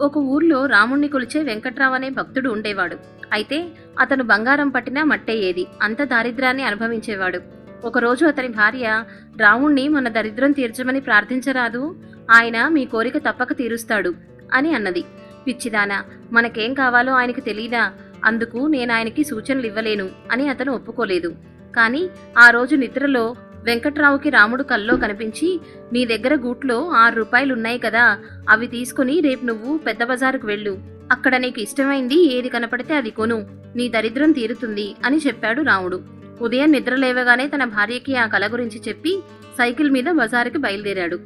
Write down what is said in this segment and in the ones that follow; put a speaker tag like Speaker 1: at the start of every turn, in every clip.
Speaker 1: ఒక ఊర్లో రాముణ్ణి కొలిచే వెంకట్రావు అనే భక్తుడు ఉండేవాడు. అయితే అతను బంగారం పట్టినా మట్టయ్యేది అంత దారిద్రాన్ని అనుభవించేవాడు. ఒకరోజు అతని భార్య రాముణ్ణి మన దరిద్రం తీర్చమని ప్రార్థించరాదు. ఆయన మీ కోరిక తప్పక తీరుస్తాడు అని అన్నది. పిచ్చిదానా మనకేం కావాలో ఆయనకు తెలీదా? అందుకు నేను ఆయనకి సూచనలు ఇవ్వలేను అని అతను ఒప్పుకోలేదు. కానీ ఆ రోజు నిద్రలో వెంకట్రావుకి రాముడు కల్లో కనిపించి నీ దగ్గర గూట్లో ఆరు రూపాయలున్నాయి కదా అవి తీసుకుని రేపు నువ్వు పెద్ద బజారుకు వెళ్ళు. అక్కడ నీకు ఇష్టమైంది ఏది కనపడితే అది కొను. నీ దరిద్రం తీరుతుంది అని చెప్పాడు రాముడు. ఉదయం నిద్ర లేవగానే తన భార్యకి ఆ కల గురించి చెప్పి సైకిల్ మీద బజారుకి బయలుదేరాడు.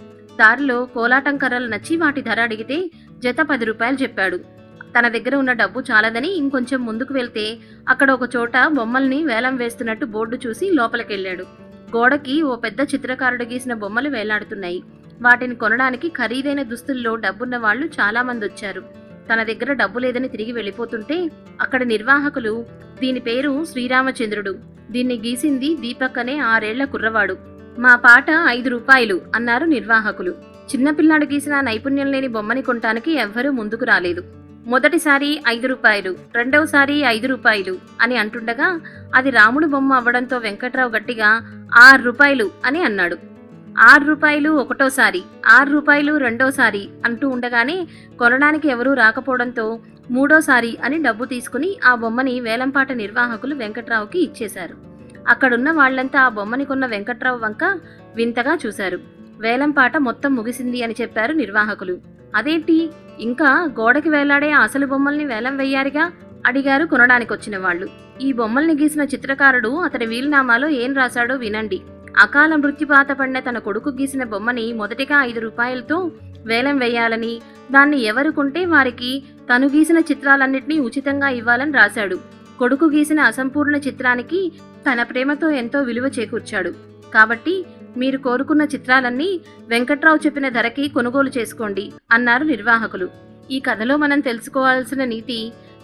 Speaker 1: దారిలో కోలాటం కర్రలు నచ్చి వాటి ధర అడిగితే జత పది రూపాయలు చెప్పాడు. తన దగ్గర ఉన్న డబ్బు చాలదని ఇంకొంచెం ముందుకు వెళ్తే అక్కడ ఒక చోట బొమ్మల్ని వేలం వేస్తున్నట్టు బోర్డు చూసి లోపలికెళ్ళాడు. గోడకి ఓ పెద్ద చిత్రకారుడు గీసిన బొమ్మలు వేలాడుతున్నాయి. వాటిని కొనడానికి ఖరీదైన దుస్తుల్లో డబ్బున్న వాళ్ళు చాలామంది వచ్చారు. తన దగ్గర డబ్బు లేదని తిరిగి వెళ్ళిపోతుంటే అక్కడ నిర్వాహకులు దీని పేరు శ్రీరామచంద్రుడు. దీన్ని గీసింది దీపక్ అనే ఆరేళ్ళ కుర్రవాడు. మా పాట ఐదు రూపాయలు అన్నారు నిర్వాహకులు. చిన్నపిల్లాడు గీసిన నైపుణ్యం లేని బొమ్మని కొనటానికి ఎవ్వరూ ముందుకు రాలేదు. మొదటిసారి ఐదు రూపాయలు రెండవసారి ఐదు రూపాయలు అని అంటుండగా అది రాముడు బొమ్మ అవ్వడంతో వెంకట్రావు గట్టిగా ఆరు రూపాయలు అని అన్నాడు. ఆరు రూపాయలు ఒకటోసారి ఆరు రూపాయలు రెండోసారి అంటూ ఉండగానే కొనడానికి ఎవరూ రాకపోవడంతో మూడోసారి అని డబ్బు తీసుకుని ఆ బొమ్మని వేలంపాట నిర్వాహకులు వెంకట్రావుకి ఇచ్చేశారు. అక్కడున్న వాళ్ళంతా ఆ బొమ్మని కొన్న వెంకట్రావు వంక వింతగా చూశారు. వేలంపాట మొత్తం ముగిసింది అని చెప్పారు నిర్వాహకులు. అదేంటి? ఇంకా గోడకి వేలాడే అసలు బొమ్మల్ని వేలం వెయ్యారిగా? అడిగారు కొనడానికి వచ్చిన వాళ్ళు. ఈ బొమ్మల్ని గీసిన చిత్రకారుడు అతని వీలునామాలో ఏం రాశాడో వినండి. అకాల మృత్యుపాత పడిన తన కొడుకు గీసిన బొమ్మని మొదటిగా ఐదు రూపాయలతో వేలం వేయాలని దాన్ని ఎవరు కొంటే వారికి తను గీసిన చిత్రాలన్నింటినీ ఉచితంగా ఇవ్వాలని రాశాడు. కొడుకు గీసిన అసంపూర్ణ చిత్రానికి తన ప్రేమతో ఎంతో విలువ చేకూర్చాడు. కాబట్టి మీరు కోరుకున్న చిత్రాలన్నీ వెంకట్రావు చెప్పిన ధరకి కొనుగోలు చేసుకోండి అన్నారు నిర్వాహకులు. ఈ కథలో మనం తెలుసుకోవాల్సిన నీతి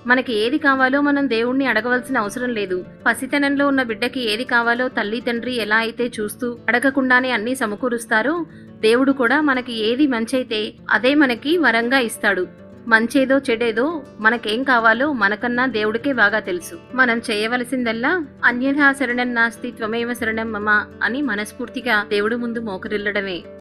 Speaker 1: మనకి ఏది కావాలో మనం దేవుణ్ణి అడగవలసిన అవసరం లేదు. పసితనంలో ఉన్న బిడ్డకి ఏది కావాలో తల్లి తండ్రి ఎలా అయితే చూస్తూ అడగకుండానే అన్నీ సమకూరుస్తారో దేవుడు కూడా మనకి ఏది మంచైతే అదే మనకి వరంగా ఇస్తాడు. మంచేదో చెడేదో మనకేం కావాలో మనకన్నా దేవుడికే బాగా తెలుసు. మనం చేయవలసిందల్లా అన్యథా శరణం నాస్తి త్వమేవ శరణం మమ అని మనస్ఫూర్తిగా దేవుడు ముందు మోకరిల్లడమే.